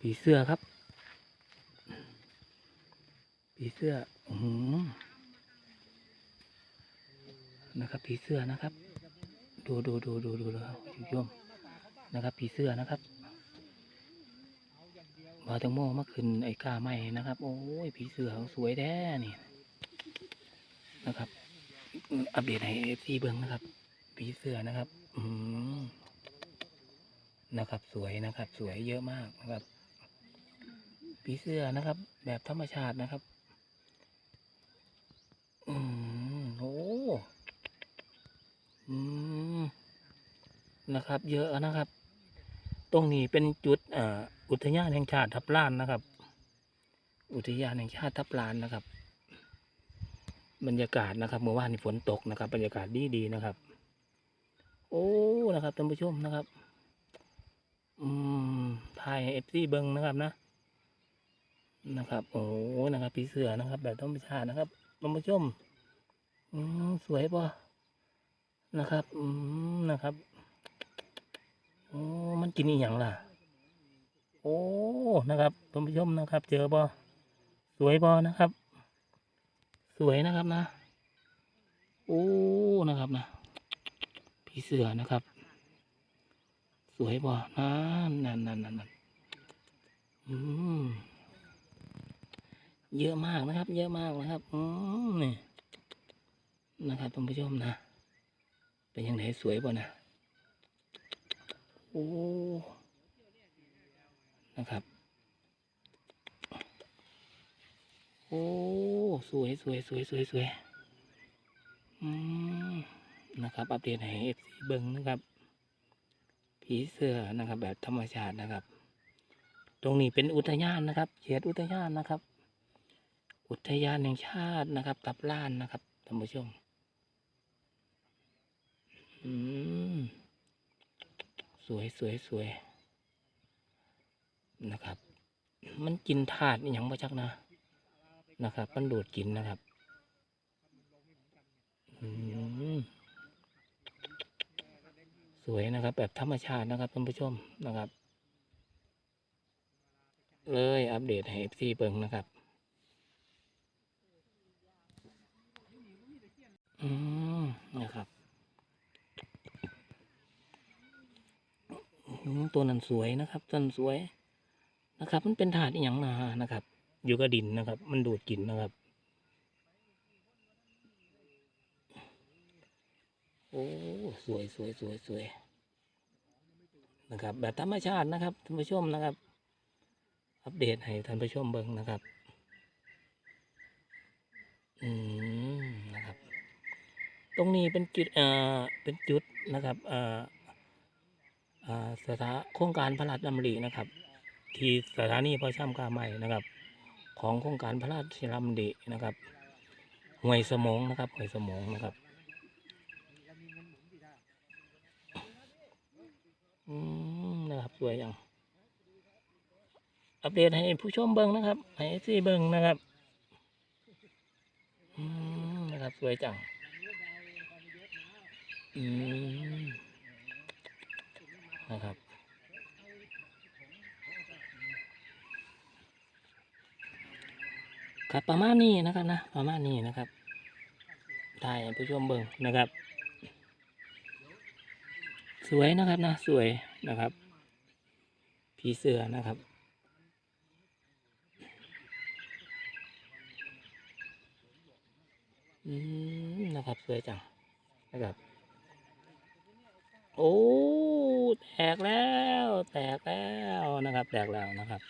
ผีเสื้อครับ ผีเสื้ออืมนะครับผีเสื้อนะครับ ดูดูดูดูดูแล้วคุณผู้ชมนะครับ ผีเสื้อนะครับมาแตงโมมาขึ้นไอ้ก้าไม้นะครับ โอ้ยผีเสื้อสวยแท้นี่นะครับ อัปเดตให้เอฟซีเบิ้งนะครับ ผีเสื้อนะครับ อืมนะครับ สวยนะครับ สวยเยอะมากนะครับ ผีเสื้อนะครับ แบบธรรมชาตินะครับ อืมโอ้อืมนะครับ เยอะนะครับ ตรงนี้เป็นจุดอุทยานแห่งชาติทับลานนะครับ อุทยานแห่งชาติทับลานนะครับ บรรยากาศนะครับเมื่อวานนี้ฝนตกนะครับ บรรยากาศดีดีนะครับ โอ้นะครับท่านผู้ชมนะครับ อืมถ่ายเอฟซีเบิงนะครับนะ นะครับโอ้นะครับผีเสือนะครับ แบบธรรมชาตินะครับท่านผู้ชมอืมสวยปะนะครับอืมนะครับโอ้มันกินอีหยังล่ะ โอ้นะครับท่านผู้ชมนะครับ เจอป่ะสวยป่ะนะครับ สวยนะครับนะโอ้นะครับนะผีเสือนะครับ สวยป่ะนั่นนั่นนั่นนั่นอืม เยอะมากนะครับ เยอะมากนะครับอืมนี่นะครับท่านผู้ชมนะ เป็นยังไงสวยป่ะนะโอ้นะครับโอ้สวยสวยสวยสวยสวยอืมนะครับ อัปเดตให้เอฟซีเบิงนะครับ ผีเสื้อนะครับ แบบธรรมชาตินะครับ ตรงนี้เป็นอุทยานนะครับ เขตอุทยานนะครับ อุทยานแห่งชาตินะครับ ตับล้านนะครับท่านผู้ชม อืม สวยสวยสวยนะครับ มันกินถาดอย่างมาจักนะ นะครับ มันดูดกินนะครับ อืม สวยนะครับ แบบธรรมชาตินะครับท่านผู้ชมนะครับ เลยอัปเดตให้เอฟซีเบิงนะครับ อืมนะครับอืม ตัวนั้นสวยนะครับต้นสวยนะครับ มันเป็นถาดอหย่างนานะครับ อยู่กับดินนะครับ มันดูดกลิ่นนะครับโอ้สวยสวยสวยสวยนะครับ แบบธรรมชาตินะครับท่านผู้ชมนะครับ อัปเดตให้ท่านผู้ชมเบิ่งนะครับอืมนะครับ ตรงนี้เป็นจุดเอ่อเป็นจุดนะครับเอ่ออ่า สถานโครงการพระราชดำรินะครับ ที่สถานีพระช่ำกาใหม่นะครับ ของโครงการพระราชดำรินะครับห่วยสมองนะครับห่วยสมองนะครับอืมนะครับสวยอย่างอัปเดตให้ผู้ชมเบิ้งนะครับ ให้ซีเบิ้งนะครับอืมนะครับสวยจังอืมนะครับ ครับประมาณนี้นะครับนะประมาณนี้นะครับถ่ายผู้ชมเบิ้งนะครับ สวยนะครับนะสวยนะครับผีเสือนะครับอืมนะครับสวยจังนะครับ โอ้แตกแล้ว แตกแล้วนะครับ แตกแล้วนะครับ